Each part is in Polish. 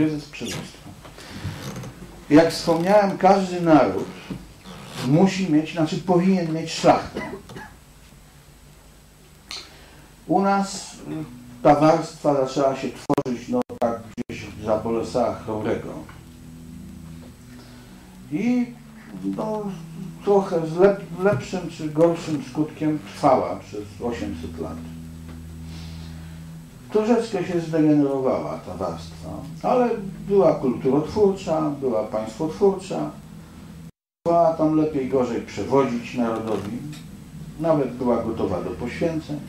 kryzys przywództwa. Jak wspomniałem, każdy naród musi mieć, znaczy powinien mieć szlachtę. U nas ta warstwa zaczęła się tworzyć no tak gdzieś za Bolesława Chrobrego. I no, trochę z lep, lepszym czy gorszym skutkiem trwała przez 800 lat. Troszeczkę się zdegenerowała ta warstwa, ale była kulturotwórcza, była państwotwórcza, była tam lepiej, gorzej przewodzić narodowi, nawet była gotowa do poświęceń.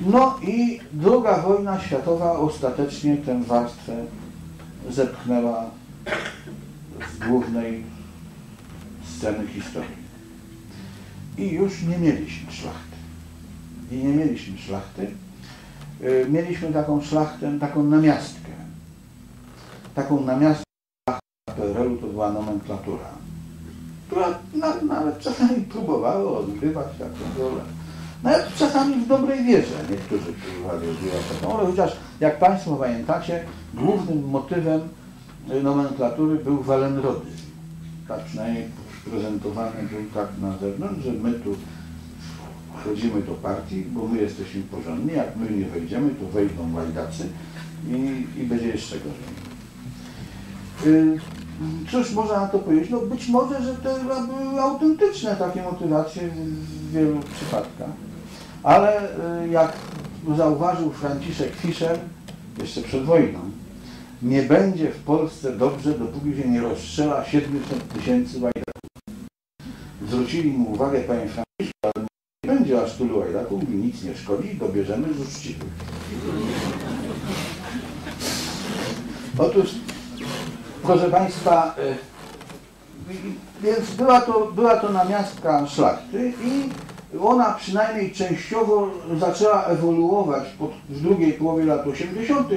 No i druga wojna światowa ostatecznie tę warstwę zepchnęła z głównej sceny historii. I już nie mieliśmy szlachty. I nie mieliśmy szlachty. Y, mieliśmy taką szlachtę, taką namiastkę. Taką namiastkę PRL-u to była nomenklatura, która nawet czasami próbowała odgrywać taką rolę. Nawet czasami w dobrej wierze niektórzy próbowali odgrywać taką rolę, chociaż jak Państwo pamiętacie, głównym motywem y, nomenklatury był walenrodyzm. Tak przynajmniej prezentowany był tak na zewnątrz, że my tu wchodzimy do partii, bo my jesteśmy porządni, jak my nie wejdziemy, to wejdą łajdacy i, i będzie jeszcze gorzej. Y, cóż można na to powiedzieć? No być może, że to były autentyczne takie motywacje w wielu przypadkach, ale y, jak zauważył Franciszek Fischer jeszcze przed wojną, nie będzie w Polsce dobrze, dopóki się nie rozstrzela 700 tysięcy łajdaków. Zwrócili mu uwagę, panie nie będzie aż tylu nic nie szkodzi, dobierzemy z uczciwych. Otóż, proszę Państwa, y, więc była to, była to namiastka szlachty i ona przynajmniej częściowo zaczęła ewoluować pod, w drugiej połowie lat 80.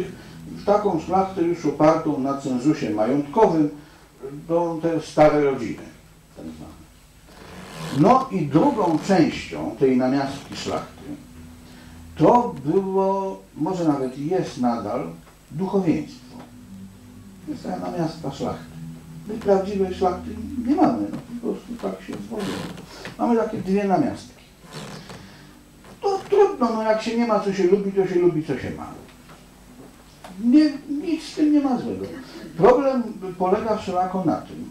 w taką szlachtę już opartą na cenzusie majątkowym, do te stare rodziny. Tak zwane. No i drugą częścią tej namiastki szlachty to było, może nawet jest nadal, duchowieństwo. Jest ta namiastka szlachty. My prawdziwej szlachty nie mamy, no, po prostu tak się złożyło. Mamy takie dwie namiastki. To trudno, no jak się nie ma co się lubi, to się lubi co się ma. Nie, nic z tym nie ma złego. Problem polega wszelako na tym,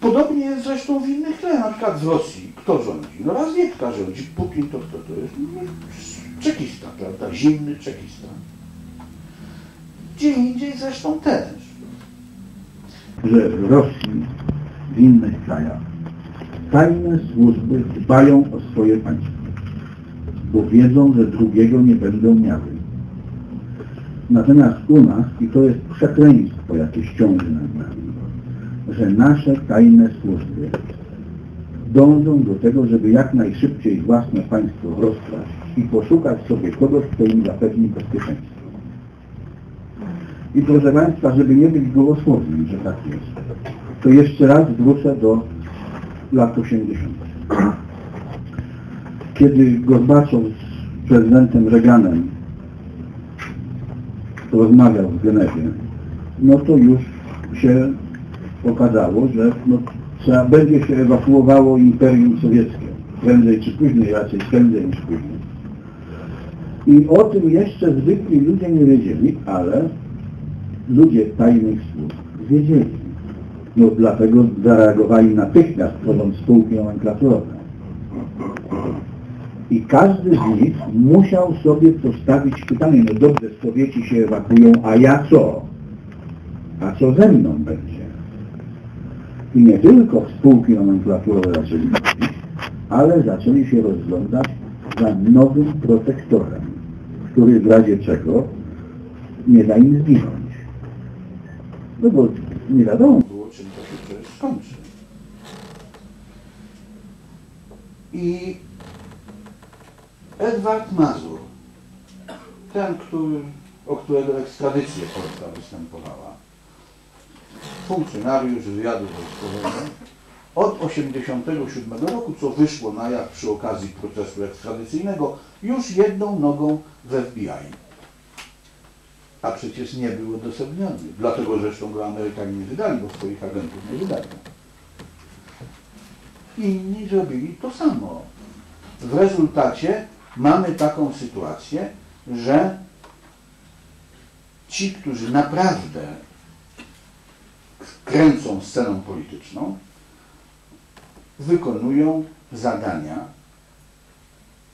Podobnie jest zresztą w innych krajach, na przykład w Rosji. Kto rządzi? No Razwiedka rządzi. Putin to kto to jest? No, czekista, prawda? Zimny czekista. Gdzie indziej zresztą też. Że w Rosji, w innych krajach tajne służby dbają o swoje państwo, bo wiedzą, że drugiego nie będą miały. Natomiast u nas, i to jest przekleństwo, jakie ściąży nad nami, że nasze tajne służby dążą do tego, żeby jak najszybciej własne państwo rozkraść i poszukać sobie kogoś, kto im zapewni bezpieczeństwo. I proszę Państwa, żeby nie być gołosłownym, że tak jest, to jeszcze raz wrócę do lat 80. Kiedy Gorbaczow z prezydentem Reaganem rozmawiał w Genewie, no to już się okazało, że no, trzeba będzie się ewakuowało Imperium Sowieckie. Prędzej czy później, raczej prędzej niż później. I o tym jeszcze zwykli ludzie nie wiedzieli, ale ludzie tajnych służb wiedzieli. No dlatego zareagowali natychmiast, tworząc spółki nomenklaturowe. I każdy z nich musiał sobie postawić pytanie, no dobrze, Sowieci się ewakuują, a ja co? A co ze mną będzie? I nie tylko spółki nomenklaturowe zaczęli ale zaczęli się rozglądać za nowym protektorem, który w razie czego nie da im zginąć. No bo nie wiadomo. Było czym to się przecież. I Edward Mazur, ten, który, o którego ekstradycję Polska występowała, funkcjonariusz wywiadu wojskowego, od 1987 roku, co wyszło na jak przy okazji procesu ekstradycyjnego, już jedną nogą w FBI. a przecież nie był odosobniony. Dlatego zresztą go Amerykanie nie wydali, bo swoich agentów nie wydali. Inni zrobili to samo. W rezultacie mamy taką sytuację, że ci, którzy naprawdę kręcą sceną polityczną, wykonują zadania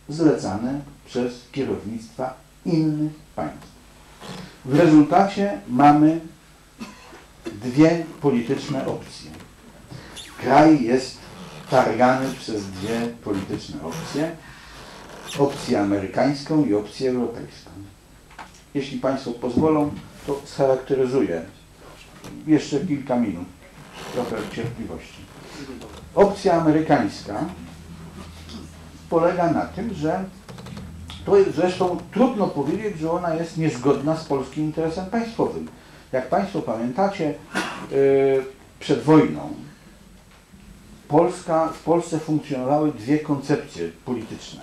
zlecane przez kierownictwa innych państw. W rezultacie mamy dwie polityczne opcje. Kraj jest targany przez dwie polityczne opcje. Opcję amerykańską i opcję europejską. Jeśli Państwo pozwolą, to scharakteryzuję jeszcze kilka minut. Trochę cierpliwości. Opcja amerykańska polega na tym, że to jest zresztą trudno powiedzieć, że ona jest niezgodna z polskim interesem państwowym. Jak Państwo pamiętacie, yy, przed wojną Polska, w Polsce funkcjonowały dwie koncepcje polityczne.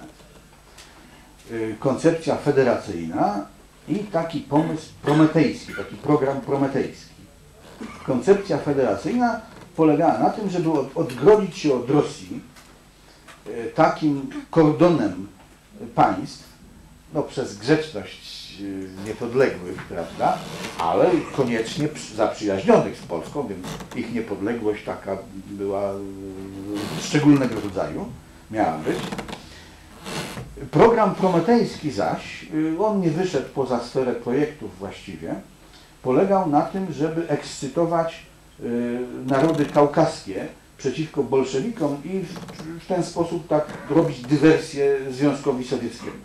Yy, Koncepcja federacyjna i taki pomysł prometejski, taki program prometejski. Koncepcja federacyjna polegała na tym, żeby od- odgrodzić się od Rosji e, takim kordonem państw, no przez grzeczność e, niepodległych, prawda, ale koniecznie przy- zaprzyjaźnionych z Polską, więc ich niepodległość taka była e, szczególnego rodzaju, miała być. Program prometejski zaś, on nie wyszedł poza sferę projektów właściwie, polegał na tym, żeby ekscytować y, narody kaukaskie przeciwko bolszewikom i w, ten sposób tak robić dywersję Związkowi Sowieckiemu.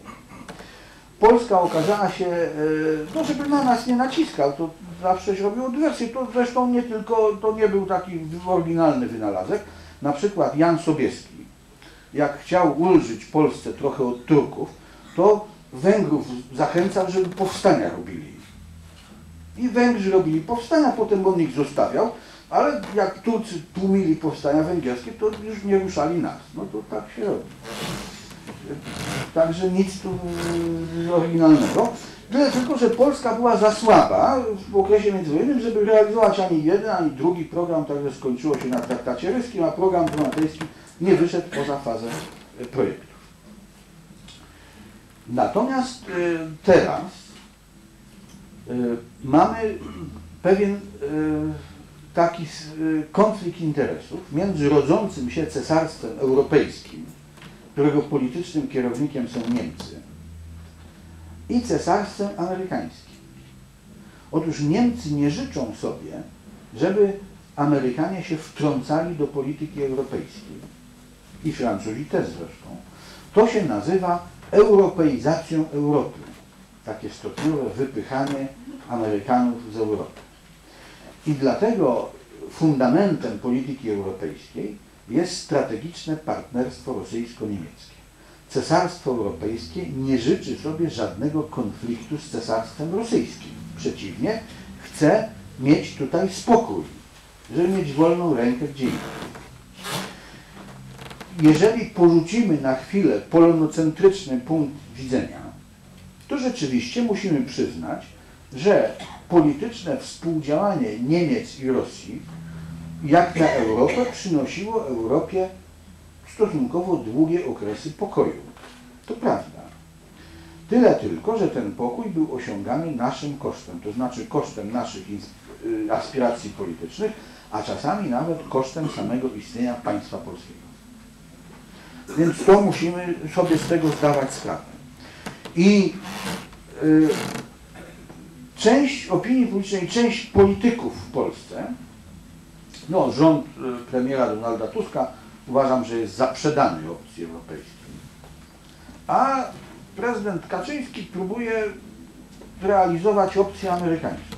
Polska okazała się, y, no żeby na nas nie naciskał, to zawsze się robiło dywersję, to zresztą nie tylko, to nie był taki oryginalny wynalazek. Na przykład Jan Sobieski, jak chciał ulżyć Polsce trochę od Turków, to Węgrów zachęcał, żeby powstania robili. I Węgrzy robili powstania, potem on ich zostawiał, ale jak Turcy tłumili powstania węgierskie, to już nie ruszali nas. No to tak się robi. Także nic tu mm, oryginalnego. Tyle tylko, że Polska była za słaba w okresie międzywojennym, żeby realizować ani jeden, ani drugi program, także skończyło się na traktacie ryskim, a program prometejski nie wyszedł poza fazę e, projektu. Natomiast e, teraz e, mamy pewien e, taki e, konflikt interesów między rodzącym się cesarstwem europejskim, którego politycznym kierownikiem są Niemcy, i cesarstwem amerykańskim. Otóż Niemcy nie życzą sobie, żeby Amerykanie się wtrącali do polityki europejskiej. I Francuzi też zresztą. To się nazywa europeizacją Europy. Takie stopniowe wypychanie Amerykanów z Europy. I dlatego fundamentem polityki europejskiej jest strategiczne partnerstwo rosyjsko-niemieckie. Cesarstwo Europejskie nie życzy sobie żadnego konfliktu z Cesarstwem Rosyjskim. Przeciwnie, chce mieć tutaj spokój, żeby mieć wolną rękę gdzie indziej. Jeżeli porzucimy na chwilę polonocentryczny punkt widzenia, to rzeczywiście musimy przyznać, że polityczne współdziałanie Niemiec i Rosji, jak na Europę, przynosiło Europie stosunkowo długie okresy pokoju. To prawda. Tyle tylko, że ten pokój był osiągany naszym kosztem, to znaczy kosztem naszych y, aspiracji politycznych, a czasami nawet kosztem samego istnienia państwa polskiego. Więc to musimy sobie z tego zdawać sprawę. I y, część opinii publicznej, część polityków w Polsce, no rząd y, premiera Donalda Tuska uważam, że jest zaprzedany opcji europejskiej. A prezydent Kaczyński próbuje realizować opcję amerykańską.